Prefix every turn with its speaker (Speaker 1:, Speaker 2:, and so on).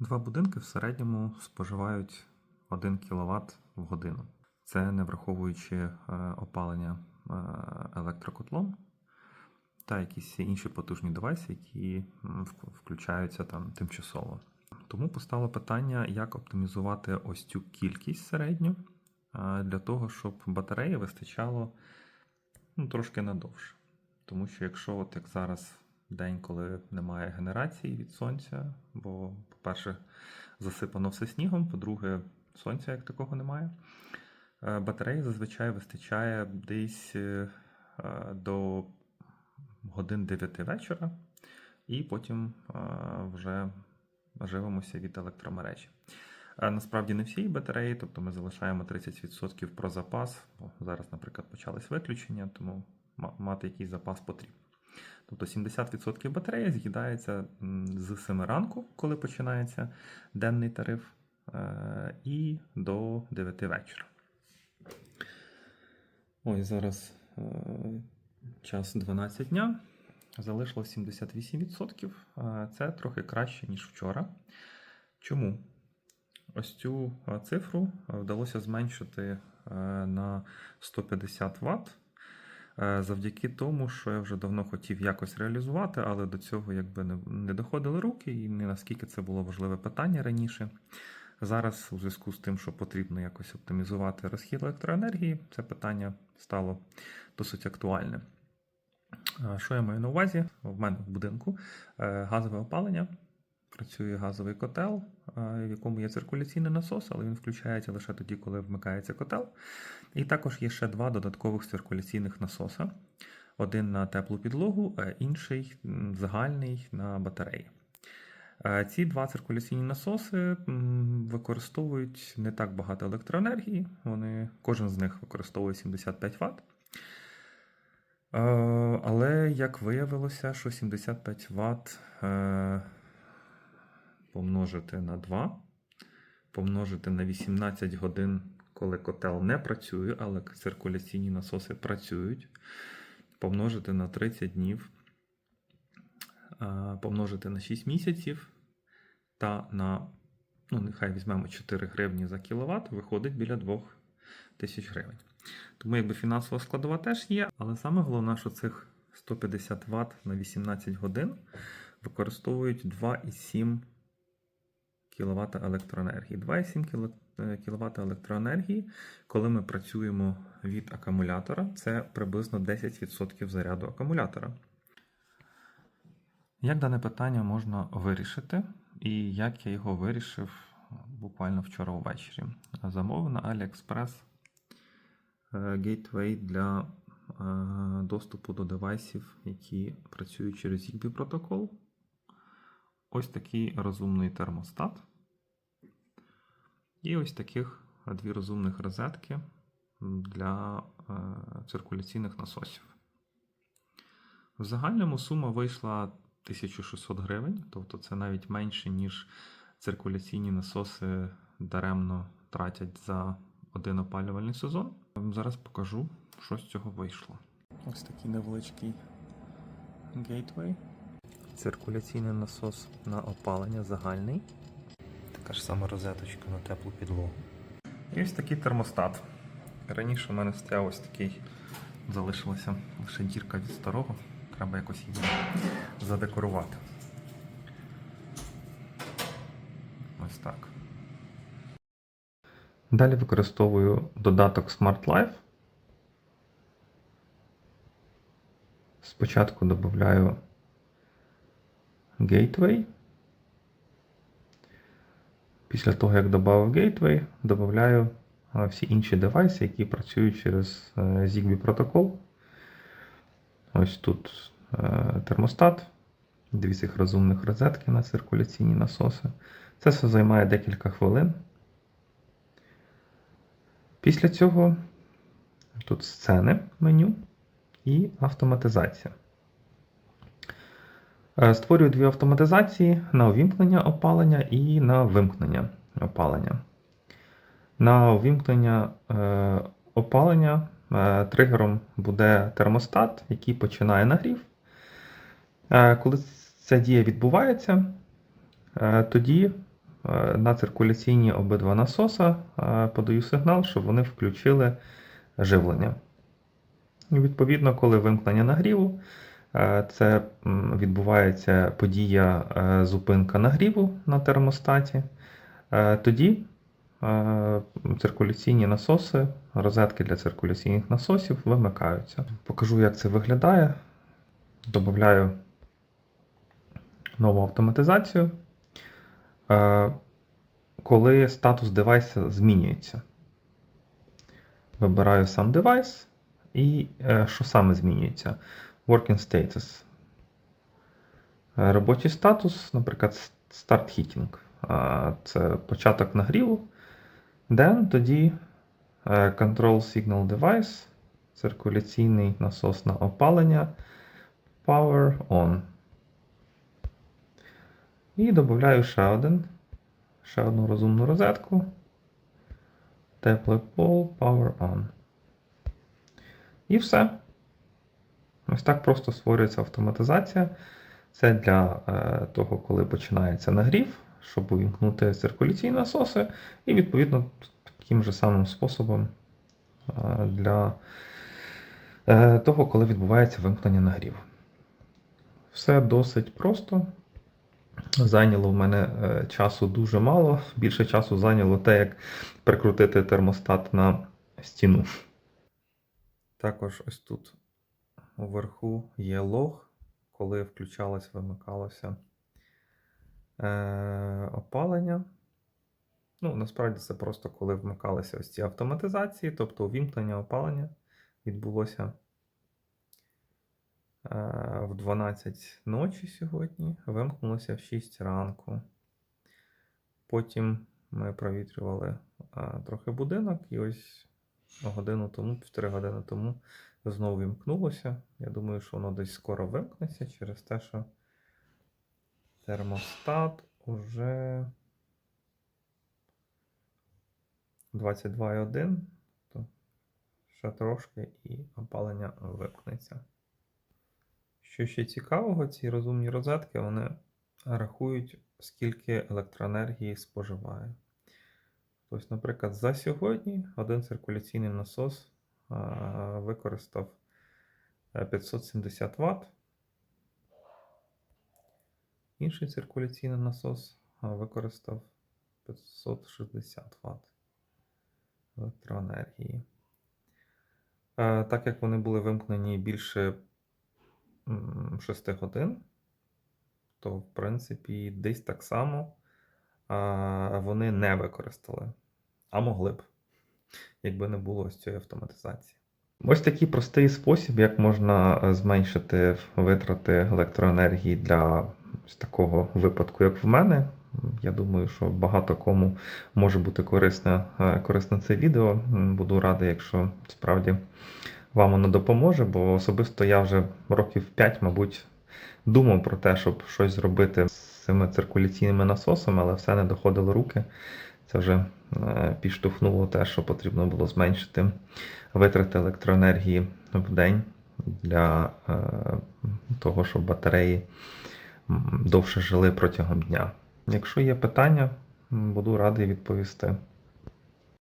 Speaker 1: Два будинки в середньому споживають 1 кВт в годину. Це не враховуючи е, опалення е, електрокотлом та якісь інші потужні девайси, які включаються там тимчасово. Тому постало питання, як оптимізувати ось цю кількість середню е, для того, щоб батареї вистачало ну, трошки надовше. Тому що якщо, от як зараз день, коли немає генерації від сонця, бо, по-перше, засипано все снігом, по-друге, сонця як такого немає. е, Батареї зазвичай вистачає десь е, е, до годин 9 вечора, і потім вже живемося від електромережі. Насправді не всі батареї, тобто ми залишаємо 30% про запас. Зараз, наприклад, почались виключення, тому мати якийсь запас потрібно. Тобто 70% батареї з'їдається з 7 ранку, коли починається денний тариф, е, і до 9 вечора. Ось зараз е, час 12 дня. Залишилось 78%. Е, Це трохи краще, ніж вчора. Чому? Ось цю цифру вдалося зменшити на 150 Вт. Е, Завдяки тому, що я вже давно хотів якось реалізувати, але до цього якби не, доходили руки, і не наскільки це було важливе питання раніше. Зараз, у зв'язку з тим, що потрібно якось оптимізувати розхід електроенергії, це питання стало досить актуальним. Е, Що я маю на увазі? В мене в будинку е, газове опалення. Працює газовий котел, е, в якому є циркуляційний насос, але він включається лише тоді, коли вмикається котел. І також є ще два додаткових циркуляційних насоса: один на теплу підлогу, а інший загальний на батареї. Е, Ці два циркуляційні насоси використовують не так багато електроенергії. Вони, кожен з них використовує 75 Вт. Е, Але як виявилося, що 75 Вт помножити на 2, помножити на 18 годин, коли котел не працює, але циркуляційні насоси працюють, помножити на 30 днів, помножити на 6 місяців та на, ну, нехай візьмемо 4 гривні за кіловат, виходить біля 2 тисяч гривень. Тому якби фінансова складова теж є, але саме головне, що цих 150 Вт на 18 годин використовують 2,7 кВт електроенергії. 2,7 кВт електроенергії, коли ми працюємо від акумулятора, це приблизно 10% заряду акумулятора. Як дане питання можна вирішити, і як я його вирішив буквально вчора ввечері? Замовив на AliExpress е, гейтвей для е, доступу до девайсів, які працюють через ZigBee протокол. Ось такий розумний термостат. І ось таких дві розумних розетки для е, циркуляційних насосів. В загальному сума вийшла 1600 гривень, тобто це навіть менше, ніж циркуляційні насоси даремно тратять за один опалювальний сезон. Зараз покажу, що з цього вийшло. Ось такий невеличкий гейтвей. Циркуляційний насос на опалення загальний. Така ж сама розеточка на теплу підлогу. І ось такий термостат. Раніше в мене стояв ось такий, залишилася лише дірка від старого. Треба якось її задекорувати. Ось так. Далі використовую додаток Smart Life. Спочатку додаю Gateway. Після того, як додав Gateway, додаю всі інші девайси, які працюють через е, ZigBee протокол. Ось тут е, термостат, дві цих розумних розетки на циркуляційні насоси. Це все займає декілька хвилин. Після цього тут сцени меню і автоматизація. Е, Створюю дві автоматизації на увімкнення опалення і на вимкнення опалення. На увімкнення е, опалення е, тригером буде термостат, який починає нагрів. Коли ця дія відбувається, тоді на циркуляційні обидва насоса подаю сигнал, щоб вони включили живлення. І відповідно, коли вимкнення нагріву, це відбувається подія е, зупинка нагріву на термостаті. Е, Тоді е, циркуляційні насоси, розетки для циркуляційних насосів вимикаються. Покажу, як це виглядає. Добавляю нову автоматизацію. Е, Коли статус девайса змінюється, вибираю сам девайс і е, що саме змінюється? Working status. Е, Робочий статус, наприклад, Start Heating. Це початок нагріву. Then тоді е, Control Signal Device, циркуляційний насос на опалення. Power On. І додаю ще один. Ще одну розумну розетку. Теплий пол, Power On. І все. Ось так просто створюється автоматизація. Це для е, того, коли починається нагрів, щоб увімкнути циркуляційні насоси, і відповідно таким же самим способом е, для е, того, коли відбувається вимкнення нагріву. Все досить просто. Зайняло в мене часу дуже мало. Більше часу зайняло те, як прикрутити термостат на стіну. Також ось тут уверху є лог, коли включалось, вимикалося е, опалення. Ну, насправді це просто коли вмикалися ось ці автоматизації, тобто увімкнення опалення відбулося е, в 12 ночі сьогодні, вимкнулося в 6 ранку. Потім ми провітрювали е, трохи будинок, і ось годину тому, півтори години тому знову вімкнулося. Я думаю, що воно десь скоро вимкнеться через те, що термостат уже 22,1, то ще трошки і опалення вимкнеться. Що ще цікавого, ці розумні розетки вони рахують, скільки електроенергії споживає. Тобто, наприклад, за сьогодні один циркуляційний насос використав е, 570 Вт. Інший циркуляційний насос використав 560 Вт електроенергії. Е, Так як вони були вимкнені більше 6 годин, то в принципі десь так само вони не використали, а могли б, якби не було ось цієї автоматизації. Ось такий простий спосіб, як можна е, зменшити витрати електроенергії для такого випадку, як в мене. Я думаю, що багато кому може бути корисне, е, корисне це відео. Буду радий, якщо справді вам воно допоможе, бо особисто я вже років 5, мабуть, думав про те, щоб щось зробити з цими циркуляційними насосами, але все не доходило руки. Це вже е, підштовхнуло те, що потрібно було зменшити витрати електроенергії в день для е, того, щоб батареї довше жили протягом дня. Якщо є питання, буду радий відповісти.